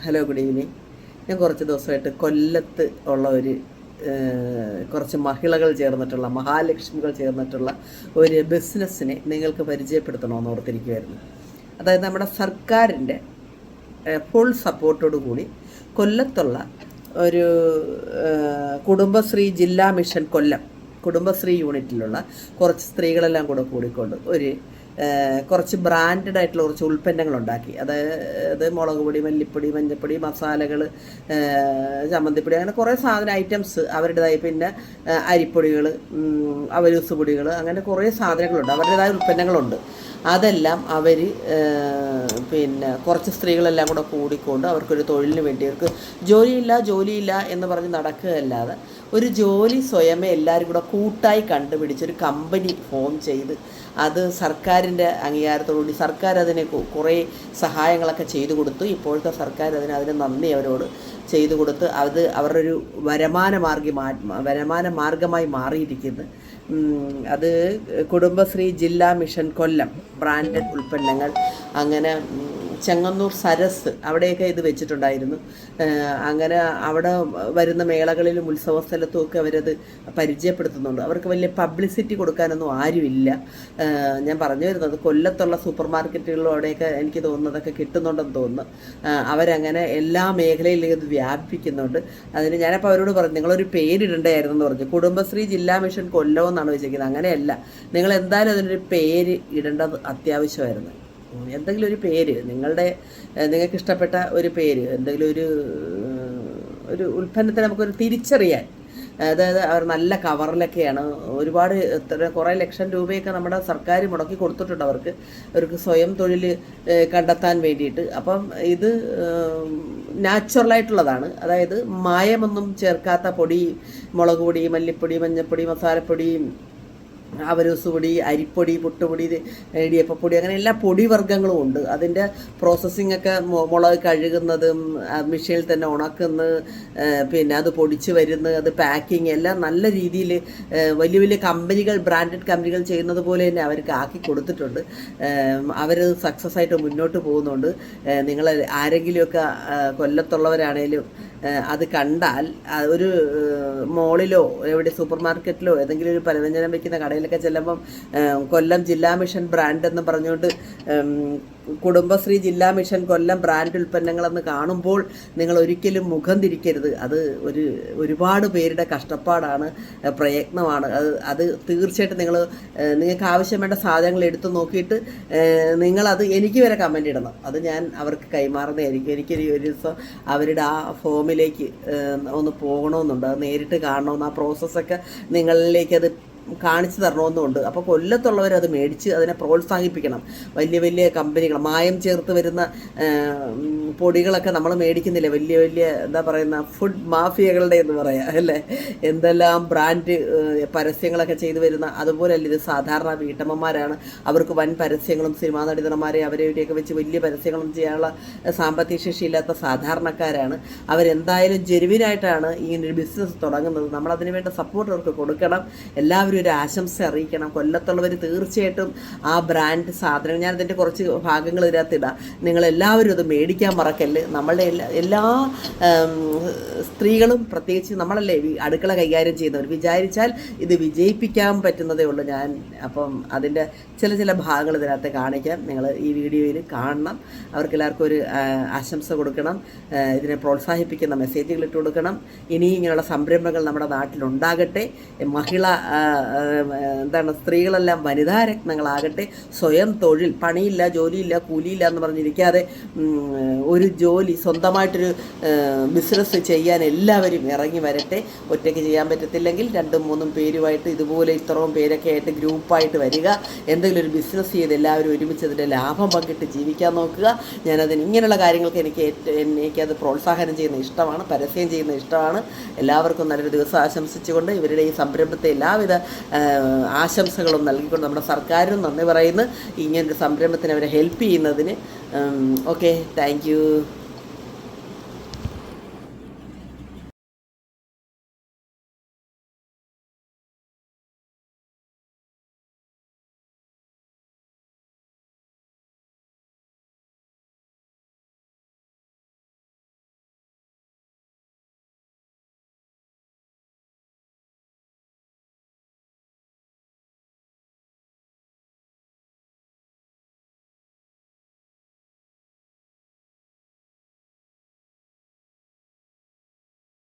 Hello good evening ഞാൻ കുറച്ച് ദിവസമായിട്ട് കൊല്ലത്ത് ഉള്ള ഒരു കുറച്ച് മഹിളകൾ ചേർന്നിട്ടുള്ള മഹാലക്ഷ്മികൾ ചേർന്നിട്ടുള്ള ഒരു ബിസിനസ്സിനെ നിങ്ങൾക്ക് പരിചയപ്പെടുത്തണമെന്ന് ഓർത്തിരിക്കുമായിരുന്നു അതായത് നമ്മുടെ സർക്കാരിന്റെ ഫുൾ സപ്പോർട്ടോടു കൂടി കൊല്ലത്തുള്ള ഒരു കുടുംബശ്രീ ജില്ലാ മിഷൻ കൊല്ലം കുടുംബശ്രീ യൂണിറ്റിലുള്ള കുറച്ച് സ്ത്രീകളെല്ലാം കൂടെ കൂടിക്കൊണ്ട് ഒരു കുറച്ച് ബ്രാൻഡഡ് ആയിട്ടുള്ള കുറച്ച് ഉൽപ്പന്നങ്ങൾ ഉണ്ടാക്കി. അതായത് മുളക് പൊടി മല്ലിപ്പൊടി മഞ്ഞപ്പൊടി മസാലകൾ ചമ്മന്തിപ്പൊടി അങ്ങനെ കുറേ സാധന ഐറ്റംസ് അവരുടേതായി പിന്നെ അരിപ്പൊടികൾ അവലൂസ് പൊടികൾ അങ്ങനെ കുറേ സാധനങ്ങളുണ്ട്. അവരുടേതായ ഉൽപ്പന്നങ്ങളുണ്ട്. അതെല്ലാം അവർ പിന്നെ കുറച്ച് സ്ത്രീകളെല്ലാം കൂടെ കൂടിക്കൊണ്ട് അവർക്കൊരു തൊഴിലിന് വേണ്ടി അവർക്ക് ജോലിയില്ല ജോലിയില്ല എന്ന് പറഞ്ഞ് നടക്കുകയല്ലാതെ ഒരു ജോലി സ്വയമേ എല്ലാവരും കൂടെ കൂട്ടായി കണ്ടുപിടിച്ച് ഒരു കമ്പനി ഫോം ചെയ്ത് അത് സർക്കാരിന്റെ അംഗീകാരത്തോടുകൂടി സർക്കാർ അതിന് കുറേ സഹായങ്ങളൊക്കെ ചെയ്തു കൊടുത്തു. ഇപ്പോഴത്തെ സർക്കാർ അതിന് അതിന് നന്ദി അവരോട് ചെയ്തു കൊടുത്ത് അത് അവരുടെ ഒരു വരമാന മാർഗി വരമാന മാർഗമായി മാറിയിരിക്കുന്നു. അത് കുടുംബശ്രീ ജില്ലാ മിഷൻ കൊല്ലം ബ്രാൻഡഡ് ഉൽപ്പന്നങ്ങൾ അങ്ങനെ ചെങ്ങന്നൂർ സരസ് അവിടെയൊക്കെ ഇത് വെച്ചിട്ടുണ്ടായിരുന്നു. അങ്ങനെ അവിടെ വരുന്ന മേളകളിലും ഉത്സവ സ്ഥലത്തും ഒക്കെ അവരത് പരിചയപ്പെടുത്തുന്നുണ്ട്. അവർക്ക് വലിയ പബ്ലിസിറ്റി കൊടുക്കാനൊന്നും ആരുമില്ല. ഞാൻ പറഞ്ഞു വരുന്നത് കൊല്ലത്തുള്ള സൂപ്പർ മാർക്കറ്റുകളിലും അവിടെയൊക്കെ എനിക്ക് തോന്നുന്നതൊക്കെ കിട്ടുന്നുണ്ടെന്ന് തോന്നുന്നു. അവരങ്ങനെ എല്ലാ മേഖലയിലും ഇത് വ്യാപിപ്പിക്കുന്നുണ്ട്. അതിന് ഞാനപ്പോൾ അവരോട് പറഞ്ഞു നിങ്ങളൊരു പേരിടണ്ടായിരുന്നു എന്ന് പറഞ്ഞു. കുടുംബശ്രീ ജില്ലാ മിഷൻ കൊല്ലം എന്നാണ് വെച്ചിരിക്കുന്നത്. അങ്ങനെയല്ല. നിങ്ങൾ എന്തായാലും അതിനൊരു പേര് ഇടേണ്ടത് അത്യാവശ്യമായിരുന്നു. എന്തെങ്കിലും ഒരു പേര് നിങ്ങളുടെ നിങ്ങൾക്ക് ഇഷ്ടപ്പെട്ട ഒരു പേര് എന്തെങ്കിലും ഒരു ഒരു ഉൽപ്പന്നത്തെ നമുക്കൊരു തിരിച്ചറിയാൻ. അതായത് അവർ നല്ല കവറിലൊക്കെയാണ്. ഒരുപാട് എത്ര കുറേ ലക്ഷം രൂപയൊക്കെ നമ്മുടെ സർക്കാർ മുടക്കി കൊടുത്തിട്ടുണ്ട് അവർക്ക്. അവർക്ക് സ്വയം തൊഴിൽ കണ്ടെത്താൻ വേണ്ടിയിട്ട്. അപ്പം ഇത് നാച്ചുറലായിട്ടുള്ളതാണ്. അതായത് മായമൊന്നും ചേർക്കാത്ത പൊടി മുളക് പൊടി മല്ലിപ്പൊടി മഞ്ഞൾപ്പൊടി മസാലപ്പൊടി അവരൂസ് പൊടി അരിപ്പൊടി പുട്ടുപൊടി ഇടിയപ്പൊടി അങ്ങനെ എല്ലാ പൊടി വർഗങ്ങളും ഉണ്ട്. അതിന്റെ പ്രോസസ്സിംഗ് ഒക്കെ മുളക് കഴുകുന്നതും മെഷീനിൽ തന്നെ ഉണക്കുന്നത് പിന്നെ അത് പൊടിച്ച് വരുന്നത് അത് പാക്കിങ് എല്ലാം നല്ല രീതിയിൽ വലിയ വലിയ കമ്പനികൾ ബ്രാൻഡഡ് കമ്പനികൾ ചെയ്യുന്നത് പോലെ തന്നെ അവർക്ക് ആക്കി കൊടുത്തിട്ടുണ്ട്. അവർ സക്സസ് ആയിട്ട് മുന്നോട്ട് പോകുന്നുണ്ട്. നിങ്ങൾ ആരെങ്കിലുമൊക്കെ കൊല്ലത്തുള്ളവരാണേലും അത് കണ്ടാൽ ഒരു മോളിലോ എവിടെ സൂപ്പർ മാർക്കറ്റിലോ ഏതെങ്കിലും ഒരു പലവ്യഞ്ജനം വെക്കുന്ന കടയിലൊക്കെ ചെല്ലുമ്പം കൊല്ലം ജില്ലാ മിഷൻ ബ്രാൻഡ് എന്ന് പറഞ്ഞുകൊണ്ട് കുടുംബശ്രീ ജില്ലാ മിഷൻ കൊല്ലം ബ്രാൻഡ് ഉൽപ്പന്നങ്ങളെന്ന് കാണുമ്പോൾ നിങ്ങൾ ഒരിക്കലും മുഖം തിരിക്കരുത്. അത് ഒരു ഒരുപാട് പേരുടെ കഷ്ടപ്പാടാണ് പ്രയത്നമാണ്. അത് അത് തീർച്ചയായിട്ടും നിങ്ങൾ നിങ്ങൾക്ക് ആവശ്യം വേണ്ട സാധനങ്ങൾ എടുത്തു നോക്കിയിട്ട് നിങ്ങളത് എനിക്ക് വരെ കമന്റ് ഇടണം. അത് ഞാൻ അവർക്ക് കൈമാറുന്നതായിരിക്കും എനിക്കൊരു ഒരു ദിവസം അവരുടെ ആ ഫോമിലേക്ക് ഒന്ന് പോകണമെന്നുണ്ട്. അത് നേരിട്ട് കാണണമെന്ന് ആ പ്രോസസ്സൊക്കെ നിങ്ങളിലേക്ക് അത് കാണിച്ചു തരണമെന്നുണ്ട്. അപ്പോൾ കൊല്ലത്തുള്ളവർ അത് മേടിച്ച് അതിനെ പ്രോത്സാഹിപ്പിക്കണം. വലിയ വലിയ കമ്പനികൾ മായം ചേർത്ത് വരുന്ന പൊടികളൊക്കെ നമ്മൾ മേടിക്കുന്നില്ല? വലിയ വലിയ എന്താ പറയുന്ന ഫുഡ് മാഫിയകളുടെ എന്ന് പറയാം അല്ലേ? എന്തെല്ലാം ബ്രാൻഡ് പരസ്യങ്ങളൊക്കെ ചെയ്തു വരുന്ന അതുപോലെയല്ല ഇത് സാധാരണ വീട്ടമ്മമാരാണ്. അവർക്ക് വൻ പരസ്യങ്ങളും സിനിമാ നടിതന്മാരെ അവരെ ഇവരെയൊക്കെ വെച്ച് വലിയ പരസ്യങ്ങളും ചെയ്യാനുള്ള സാമ്പത്തിക ശേഷിയില്ലാത്ത സാധാരണക്കാരാണ്. അവരെന്തായാലും ജെനുവിനായിട്ടാണ് ഇങ്ങനൊരു ബിസിനസ് തുടങ്ങുന്നത്. നമ്മൾ അതിന് വേണ്ട സപ്പോർട്ട് അവർക്ക് കൊടുക്കണം. എല്ലാവരും ഒരു ആശംസ അറിയിക്കണം. കൊല്ലത്തുള്ളവർ തീർച്ചയായിട്ടും ആ ബ്രാൻഡ് സാധനം ഞാൻ അതിന്റെ കുറച്ച് ഭാഗങ്ങൾ ഇതിനകത്ത് ഇടാം. നിങ്ങൾ എല്ലാവരും അത് മേടിക്കാൻ മറക്കല്ല്? നമ്മളുടെ എല്ലാ എല്ലാ സ്ത്രീകളും പ്രത്യേകിച്ച് നമ്മളല്ലേ അടുക്കള കൈകാര്യം ചെയ്യുന്നവർ. വിചാരിച്ചാൽ ഇത് വിജയിപ്പിക്കാൻ പറ്റുന്നതേ ഉള്ളൂ ഞാൻ. അപ്പം അതിന്റെ ചില ചില ഭാഗങ്ങൾ ഇതിനകത്ത് കാണിക്കാം. നിങ്ങൾ ഈ വീഡിയോയിൽ കാണണം. അവർക്ക് എല്ലാവർക്കും ഒരു ആശംസ കൊടുക്കണം. ഇതിനെ പ്രോത്സാഹിപ്പിക്കുന്ന മെസ്സേജുകൾ ഇട്ട് കൊടുക്കണം ഇനി ഇങ്ങനെയുള്ള സംരംഭങ്ങൾ നമ്മുടെ നാട്ടിലുണ്ടാകട്ടെ. മഹിള എന്താണ് സ്ത്രീകളെല്ലാം വനിതാ രത്നങ്ങളാകട്ടെ സ്വയം തൊഴിൽ പണിയില്ല ജോലിയില്ല കൂലിയില്ല എന്ന് പറഞ്ഞിരിക്കാതെ ഒരു ജോലി സ്വന്തമായിട്ടൊരു ബിസിനസ് ചെയ്യാൻ എല്ലാവരും ഇറങ്ങി വരട്ടെ. ഒറ്റയ്ക്ക് ചെയ്യാൻ പറ്റത്തില്ലെങ്കിൽ രണ്ടും മൂന്നും പേരുമായിട്ട് ഇതുപോലെ ഇത്രയും പേരൊക്കെ ആയിട്ട് ഗ്രൂപ്പായിട്ട് വരിക. എന്തെങ്കിലും ഒരു ബിസിനസ് ചെയ്ത് എല്ലാവരും ഒരുമിച്ച് അതിന്റെ ലാഭം പങ്കിട്ട് ജീവിക്കാൻ നോക്കുക. ഞാനതിന് ഇങ്ങനെയുള്ള കാര്യങ്ങൾക്ക് എനിക്ക് എനിക്കത് പ്രോത്സാഹനം ചെയ്യുന്ന ഇഷ്ടമാണ് പരസ്യം ചെയ്യുന്ന ഇഷ്ടമാണ്. എല്ലാവർക്കും നല്ലൊരു ദിവസം ആശംസിച്ചുകൊണ്ട് ഇവരുടെ ഈ സംരംഭത്തെ എല്ലാവിധ ആശംസകളും നൽകിക്കൊണ്ട് നമ്മുടെ സർക്കാരിനും നന്ദി പറയുന്നു. ഇങ്ങനൊരു സംരംഭത്തിന് അവരെ ഹെൽപ്പ് ചെയ്യുന്നതിന്. Okay thank